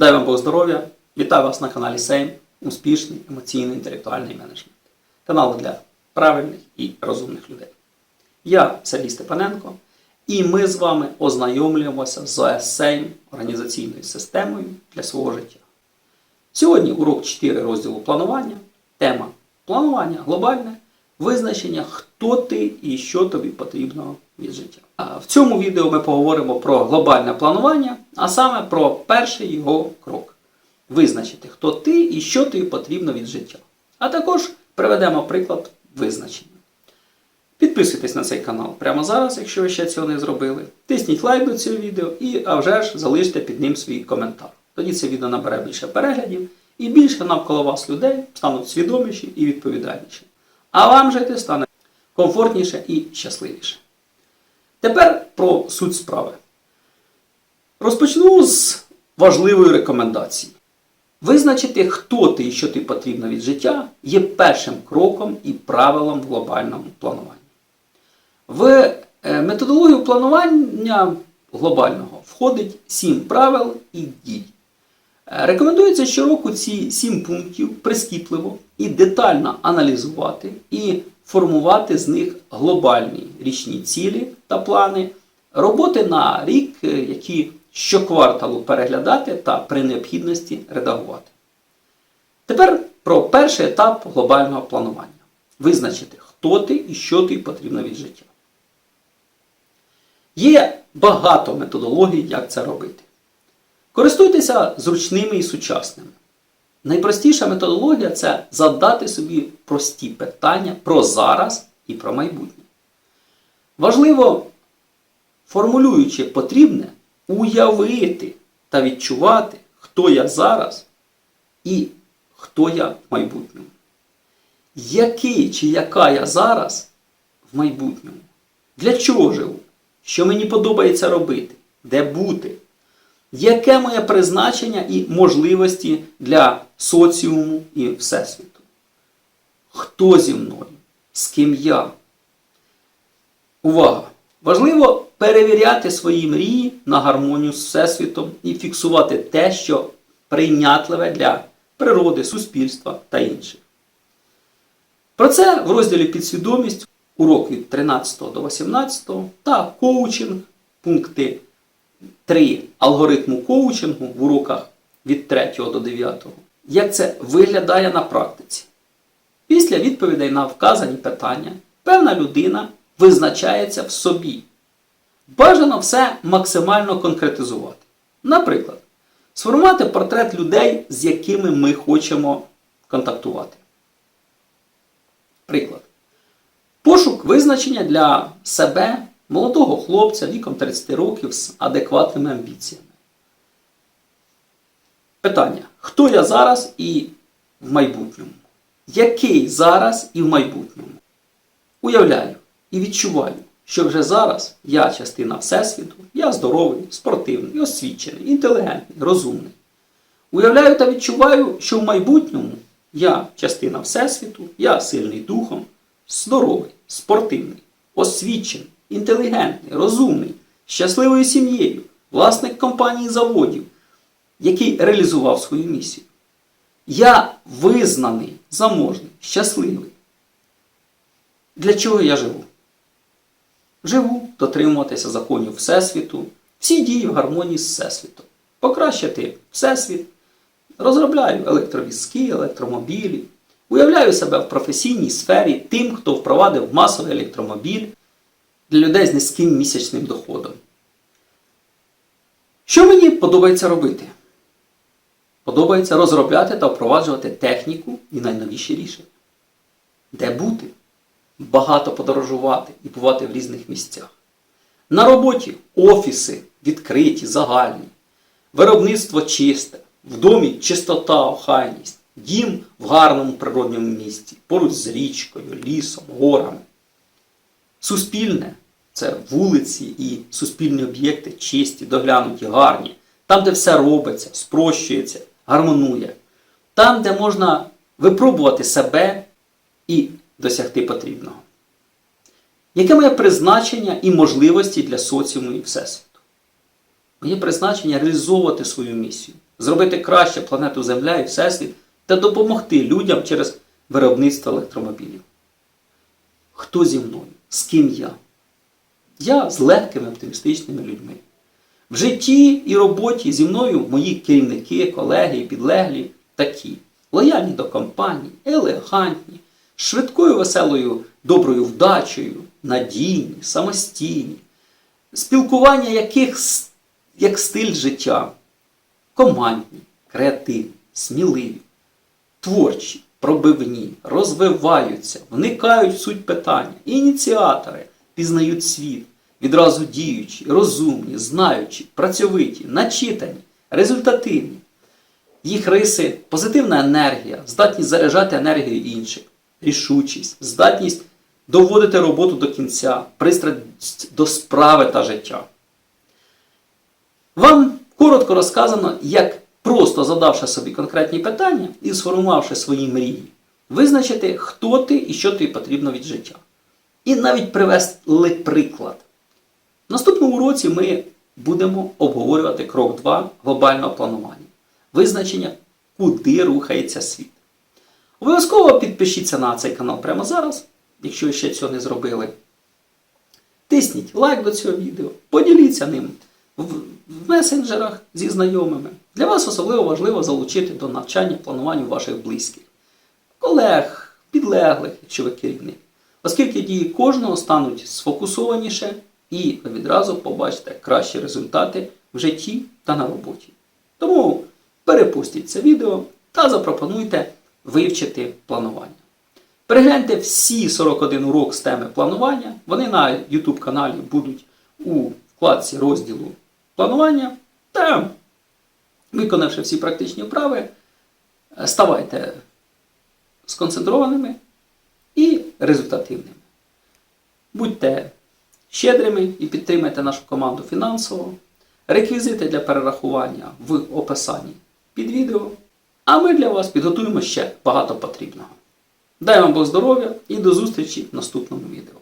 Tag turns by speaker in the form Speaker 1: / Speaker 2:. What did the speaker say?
Speaker 1: Дай вам Бог здоров'я! Вітаю вас на каналі Сейм. Успішний емоційний інтелектуальний менеджмент. Канал для правильних і розумних людей. Я Сергій Степаненко, і ми з вами ознайомлюємося з ОС-Сейм організаційною системою для свого життя. Сьогодні урок 4 розділу планування. Тема планування глобальне, визначення, хто ти і що тобі потрібно від життя. В цьому відео ми поговоримо про глобальне планування, а саме про перший його крок. Визначити, хто ти і що тобі потрібно від життя. А також приведемо приклад визначення. Підписуйтесь на цей канал прямо зараз, якщо ви ще цього не зробили. Тисніть лайк до цього відео і, а вже ж, залиште під ним свій коментар. Тоді це відео набере більше переглядів і більше навколо вас людей стануть свідоміші і відповідальніші. А вам жити стане комфортніше і щасливіше. Тепер про суть справи. Розпочну з важливої рекомендації. Визначити, хто ти і що тобі потрібно від життя, є першим кроком і правилом в глобальному плануванні. В е, методологію планування глобального входить 7 правил і дій. Рекомендується щороку ці 7 пунктів прискіпливо і детально аналізувати і формувати з них глобальні річні цілі та плани, роботи на рік, е, які щокварталу переглядати та при необхідності редагувати. Тепер про перший етап глобального планування. Визначити, хто ти і що тобі потрібно від життя. Є багато методологій, як це робити. Користуйтеся зручними і сучасними. Найпростіша методологія це задати собі прості питання про зараз і про майбутнє. Важливо, формулюючи потрібне, уявити та відчувати, хто я зараз і хто я в майбутньому. Який чи яка я зараз в майбутньому? Для чого живу? Що мені подобається робити? Де бути? Яке моє призначення і можливості для соціуму і Всесвіту? Хто зі мною? З ким я? Увага! Важливо перевіряти свої мрії на гармонію з Всесвітом і фіксувати те, що прийнятливе для природи, суспільства та інших. Про це в розділі Підсвідомість урок від 13 до 18 та коучинг пункти 3 алгоритму коучингу в уроках від 3 до 9. Як це виглядає на практиці? Після відповідей на вказані питання певна людина визначається в собі. Бажано все максимально конкретизувати. Наприклад, сформувати портрет людей, з якими ми хочемо контактувати. Приклад. Пошук визначення для себе молодого хлопця віком 30 років з адекватними амбіціями. Питання: хто я зараз і в майбутньому? Який зараз і в майбутньому? Уявляю і відчуваю, що вже зараз я частина Всесвіту, я здоровий, спортивний, освічений, інтелігентний, розумний. Уявляю та відчуваю, що в майбутньому я частина Всесвіту, я сильний духом, здоровий, спортивний, освічений, інтелігентний, розумний, щасливою сім'єю, власник компанії заводів, який реалізував свою місію. Я визнаний, заможний, щасливий. Для чого я живу? Живу дотримуватися законів Всесвіту, всі дії в гармонії з Всесвітом. Покращити Всесвіт, розробляю електровізки, електромобілі, уявляю себе в професійній сфері тим, хто впровадив масовий електромобіль для людей з низьким місячним доходом. Що мені подобається робити? Подобається розробляти та впроваджувати техніку і найновіші рішення. Де бути? Багато подорожувати і бувати в різних місцях. На роботі офіси відкриті, загальні, виробництво чисте, в домі чистота, охайність, дім в гарному природньому місці, поруч з річкою, лісом, горами. Суспільне це вулиці і суспільні об'єкти чисті, доглянуті, гарні, там, де все робиться, спрощується, гармонує, там, де можна випробувати себе і досягти потрібного. Яке моє призначення і можливості для соціуму і Всесвіту? Моє призначення реалізовувати свою місію, зробити краще планету Земля і Всесвіт та допомогти людям через виробництво електромобілів. Хто зі мною? З ким я? Я з легкими оптимістичними людьми. В житті і роботі зі мною мої керівники, колеги і підлеглі такі лояльні до компанії, елегантні, швидкою, веселою, доброю вдачею, надійні, самостійні, спілкування яких як стиль життя, командні, креативні, сміливі, творчі, пробивні, розвиваються, вникають в суть питання, ініціатори пізнають світ, відразу діючі, розумні, знаючі, працьовиті, начитані, результативні. Їх риси позитивна енергія, здатність заряджати енергію інших, рішучість, здатність доводити роботу до кінця, пристрасть до справи та життя. Вам коротко розказано, як просто задавши собі конкретні питання і сформувавши свої мрії, визначити, хто ти і що тобі потрібно від життя. І навіть привести приклад. В наступному уроці ми будемо обговорювати крок 2 глобального планування. Визначення, куди рухається світ. Обов'язково підпишіться на цей канал прямо зараз, якщо ви ще цього не зробили. Тисніть лайк до цього відео, поділіться ним в месенджерах зі знайомими. Для вас особливо важливо залучити до навчання плануванню ваших близьких, колег, підлеглих, якщо ви керівник. Оскільки дії кожного стануть сфокусованіше і ви відразу побачите кращі результати в житті та на роботі. Тому перепустіть це відео та запропонуйте вивчити планування. Перегляньте всі 41 урок з теми планування. Вони на YouTube каналі будуть у вкладці розділу планування. Та, виконавши всі практичні вправи, ставайте сконцентрованими і результативними. Будьте щедрими і підтримайте нашу команду фінансово. Реквізити для перерахування в описанні під відео. А ми для вас підготуємо ще багато потрібного. Дай вам Бог здоров'я і до зустрічі в наступному відео.